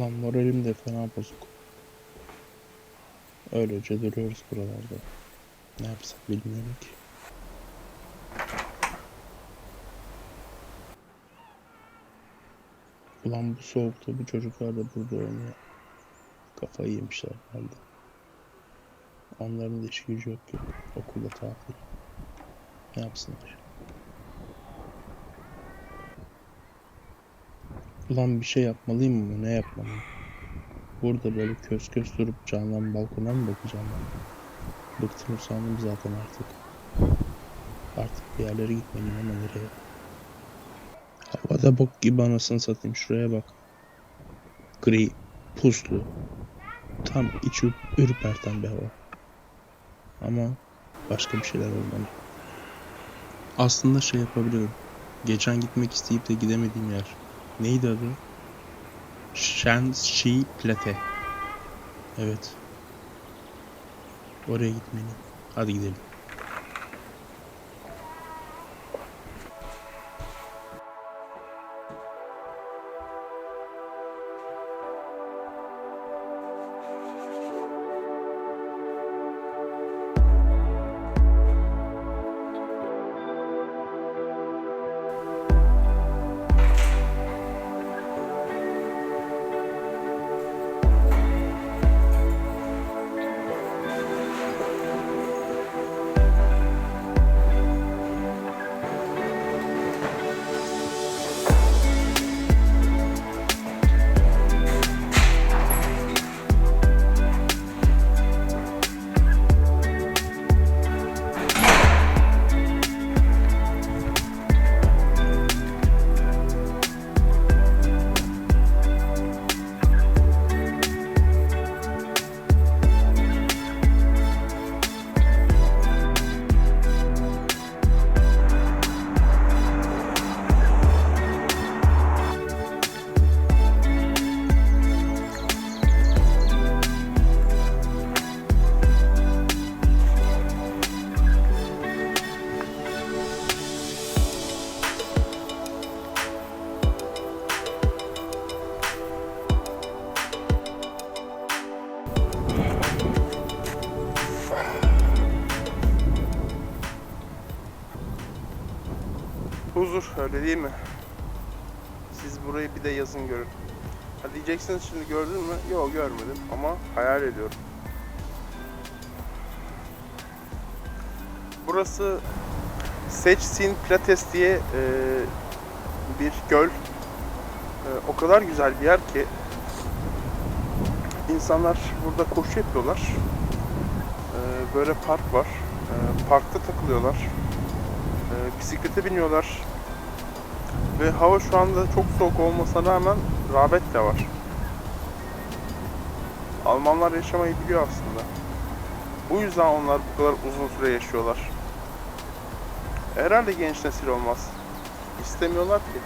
Ulan moralim de fena bozuk. Öylece duruyoruz buralarda. Ne yapsak bilmiyorum ki. Ulan bu soğukta bu çocuklar da burada oynuyor. Kafayı yemişler herhalde. Onların da işi gücü yok ki. Okulda tatil. Ne yapsınlar? Ulan bir şey yapmalıyım mı? Ne yapmalıyım? Burada böyle kös kös durup camdan balkona mı bakacağım ben? Bıktım usandım zaten artık. Artık bir yerlere gitmeliyim ama nereye? Havada bok gibi anasını satayım şuraya bak. Gri, puslu. Tam içi ürperten bir hava. Ama başka bir şeyler olmalı. Aslında şey yapabiliyorum. Geçen gitmek isteyip de gidemediğim yer. Neydi adı? Shanxi Plate. Evet. Oraya gitmeliyim. Hadi gidelim. Huzur öyle değil mi? Siz burayı bir de yazın görün. Ha diyeceksiniz şimdi gördün mü? Yok görmedim ama hayal ediyorum. Burası Seçsin Plates diye e, bir göl. E, o kadar güzel bir yer ki insanlar burada koşu yapıyorlar. E, böyle park var. E, parkta takılıyorlar. E, bisiklete biniyorlar. Ve hava şu anda çok soğuk olmasına rağmen rağbet de var. Almanlar yaşamayı biliyor aslında. Bu yüzden onlar bu kadar uzun süre yaşıyorlar. Herhalde genç nesil olmaz. İstemiyorlar ki.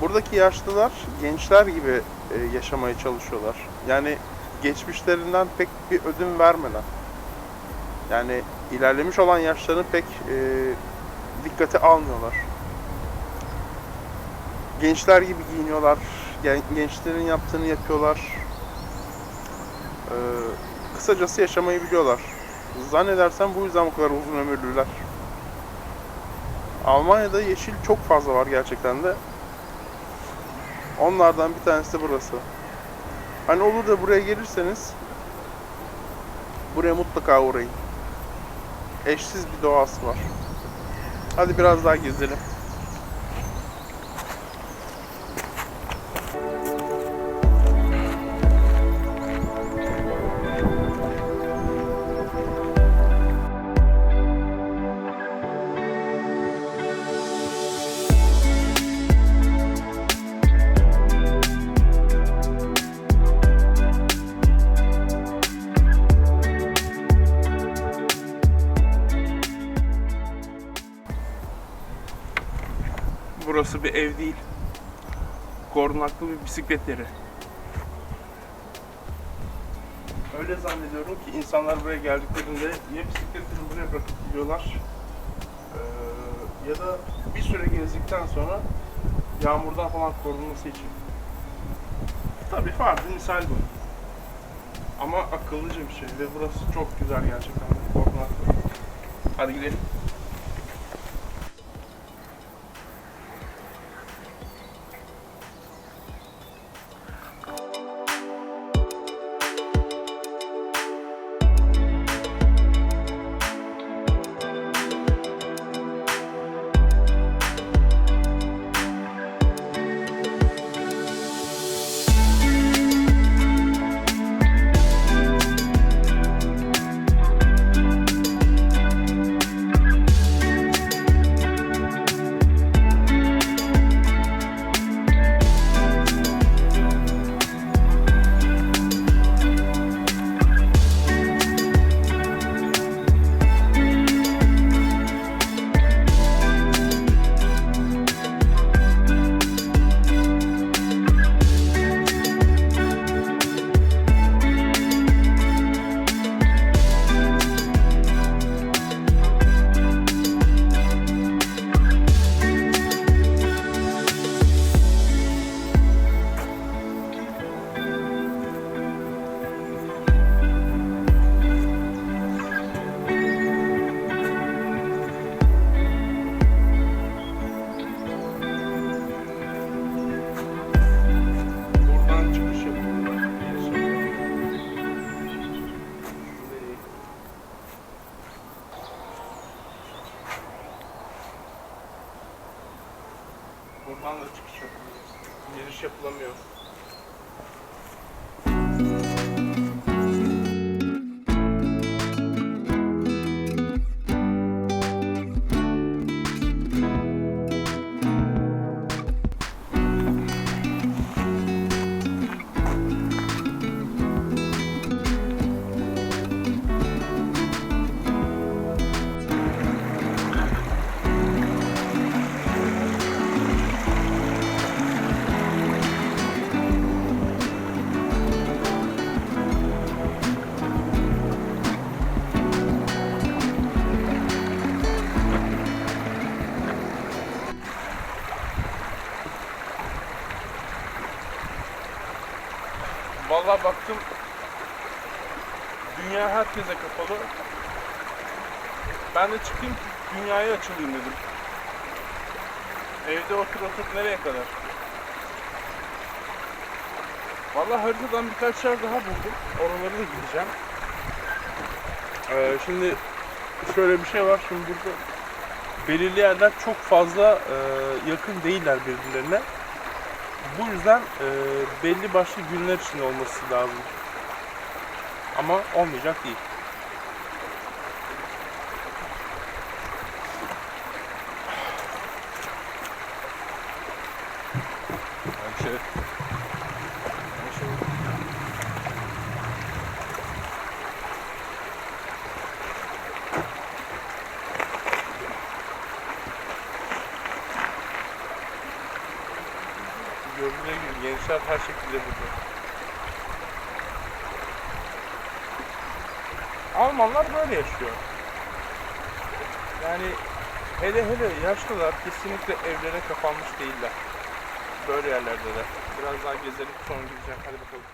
Buradaki yaşlılar gençler gibi e, yaşamaya çalışıyorlar. Yani geçmişlerinden pek bir ödün vermeden. Yani ilerlemiş olan yaşlarını pek e, dikkate almıyorlar. Gençler gibi giyiniyorlar. Gen- gençlerin yaptığını yapıyorlar. Ee, kısacası yaşamayı biliyorlar. Zannedersem bu yüzden bu kadar uzun ömürlüler. Almanya'da yeşil çok fazla var gerçekten de. Onlardan bir tanesi de burası. Hani olur da buraya gelirseniz buraya mutlaka uğrayın. Eşsiz bir doğası var. Hadi biraz daha gezelim. Ev değil. Korunaklı bir bisiklet yeri. Öyle zannediyorum ki insanlar buraya geldiklerinde ya bisikletini buraya bırakıp gidiyorlar ya da bir süre gezdikten sonra yağmurdan falan korunması için. Tabii farz misal bu. Ama akıllıca bir şey ve burası çok güzel gerçekten. Korkmaz. Hadi gidelim. Buradan da çıkış yapılıyor. Giriş yapılamıyor. Dünya herkese kapalı. Ben de çıkayım dünyaya açılayım dedim. Evde otur otur nereye kadar? Vallahi haritadan birkaç yer daha buldum. Oraları da gideceğim. Ee, şimdi şöyle bir şey var. Şimdi burada belirli yerler çok fazla e, yakın değiller birbirlerine. Bu yüzden e, belli başlı günler için olması lazım. Ama olmayacak değil. Ayşe. Gördüğünüz gibi gençler her şekilde burada. Almanlar böyle yaşıyor. Yani hele hele yaşlılar kesinlikle evlere kapanmış değiller. Böyle yerlerdeler. Biraz daha gezelim sonra gideceğim. Hadi bakalım.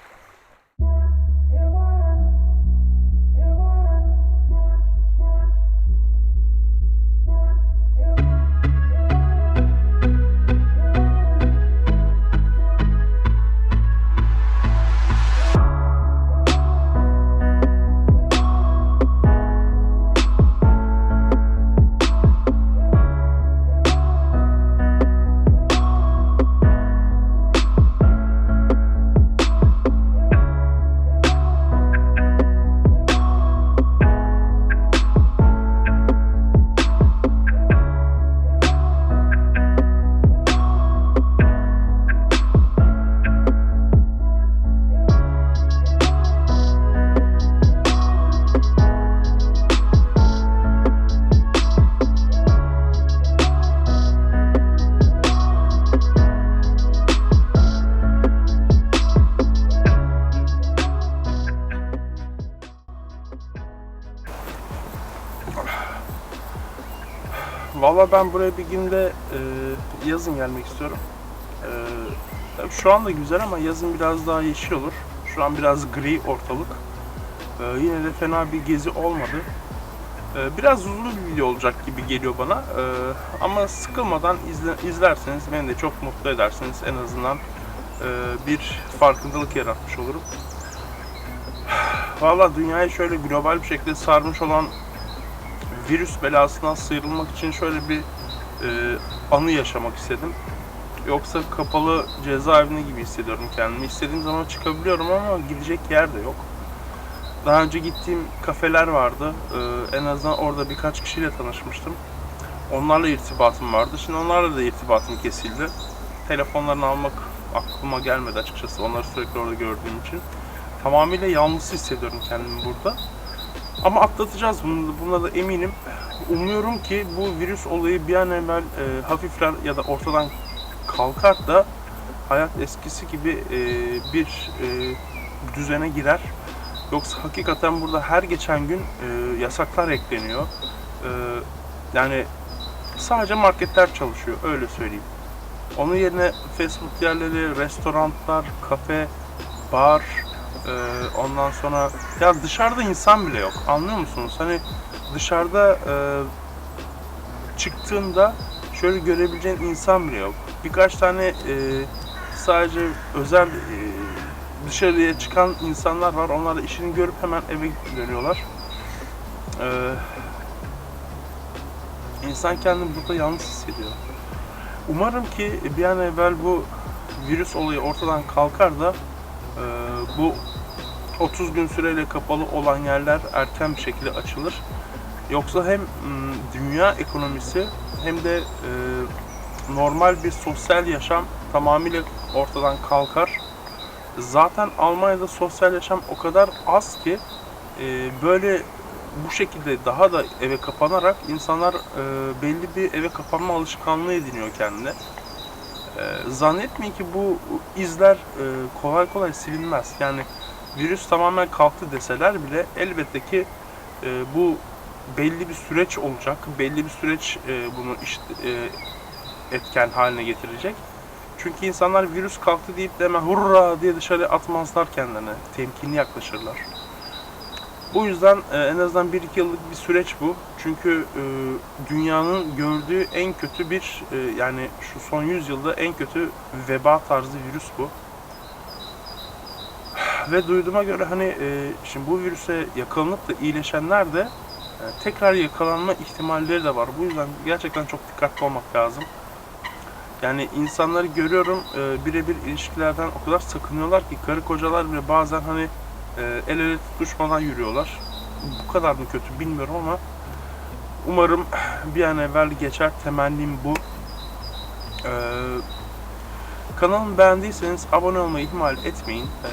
Valla ben buraya bir günde e, yazın gelmek istiyorum. Ee, tabii şu anda güzel ama yazın biraz daha yeşil olur. Şu an biraz gri ortalık. Ee, yine de fena bir gezi olmadı. Ee, biraz uzun bir video olacak gibi geliyor bana. Ee, ama sıkılmadan izle- izlerseniz beni de çok mutlu edersiniz. En azından e, bir farkındalık yaratmış olurum. Valla dünyayı şöyle global bir şekilde sarmış olan virüs belasından sıyrılmak için şöyle bir e, anı yaşamak istedim. Yoksa kapalı cezaevinde gibi hissediyorum kendimi. İstediğim zaman çıkabiliyorum ama gidecek yer de yok. Daha önce gittiğim kafeler vardı. Ee, en azından orada birkaç kişiyle tanışmıştım. Onlarla irtibatım vardı. Şimdi onlarla da irtibatım kesildi. Telefonlarını almak aklıma gelmedi açıkçası. Onları sürekli orada gördüğüm için. Tamamıyla yalnız hissediyorum kendimi burada. Ama atlatacağız bunu. Buna da eminim. Umuyorum ki bu virüs olayı bir an evvel e, hafifler ya da ortadan kalkar da hayat eskisi gibi e, bir e, düzene girer. Yoksa hakikaten burada her geçen gün e, yasaklar ekleniyor. E, yani sadece marketler çalışıyor öyle söyleyeyim. Onun yerine fast food yerleri, restoranlar, kafe, bar, e, ondan sonra ya dışarıda insan bile yok. Anlıyor musunuz? Hani dışarıda e, çıktığında şöyle görebileceğin insan bile yok. Birkaç tane e, sadece özel e, dışarıya çıkan insanlar var. Onlar da işini görüp hemen eve dönüyorlar. Ee, insan kendini burada yalnız hissediyor. Umarım ki bir an evvel bu virüs olayı ortadan kalkar da e, bu 30 gün süreyle kapalı olan yerler erken bir şekilde açılır. Yoksa hem m, dünya ekonomisi hem de e, normal bir sosyal yaşam tamamıyla ortadan kalkar. Zaten Almanya'da sosyal yaşam o kadar az ki e, böyle bu şekilde daha da eve kapanarak insanlar belli bir eve kapanma alışkanlığı ediniyor kendine. Zannetmeyin ki bu izler kolay kolay silinmez. Yani virüs tamamen kalktı deseler bile elbette ki e, bu belli bir süreç olacak. Belli bir süreç e, bunu işte e, etken haline getirecek. Çünkü insanlar virüs kalktı deyip de hemen hurra diye dışarı atmazlar kendilerine. Temkinli yaklaşırlar. Bu yüzden e, en azından 1-2 yıllık bir süreç bu. Çünkü e, dünyanın gördüğü en kötü bir e, yani şu son 100 yılda en kötü veba tarzı virüs bu. Ve duyduğuma göre hani e, şimdi bu virüse yakalanıp da iyileşenler de e, tekrar yakalanma ihtimalleri de var. Bu yüzden gerçekten çok dikkatli olmak lazım. Yani insanları görüyorum e, birebir ilişkilerden o kadar sakınıyorlar ki karı kocalar bile bazen hani e, el ele tutuşmadan yürüyorlar. Bu kadar mı kötü bilmiyorum ama umarım bir an evvel geçer temennim bu. E, kanalımı beğendiyseniz abone olmayı ihmal etmeyin. E,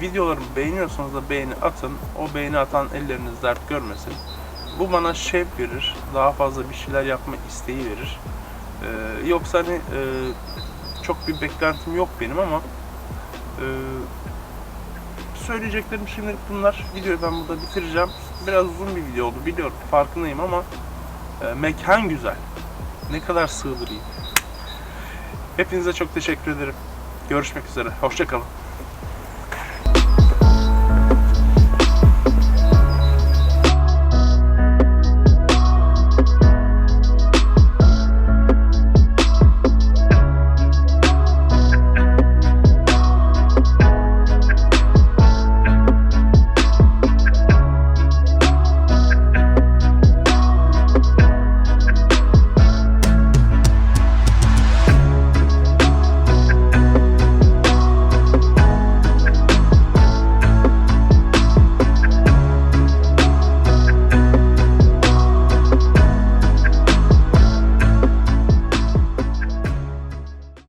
videolarımı beğeniyorsanız da beğeni atın. O beğeni atan elleriniz dert görmesin. Bu bana şevk verir. Daha fazla bir şeyler yapma isteği verir. Ee, yoksa hani e, çok bir beklentim yok benim ama e, söyleyeceklerim şimdi bunlar. Videoyu ben burada bitireceğim. Biraz uzun bir video oldu biliyorum farkındayım ama e, mekan güzel. Ne kadar sığdırayım. Hepinize çok teşekkür ederim. Görüşmek üzere. Hoşçakalın.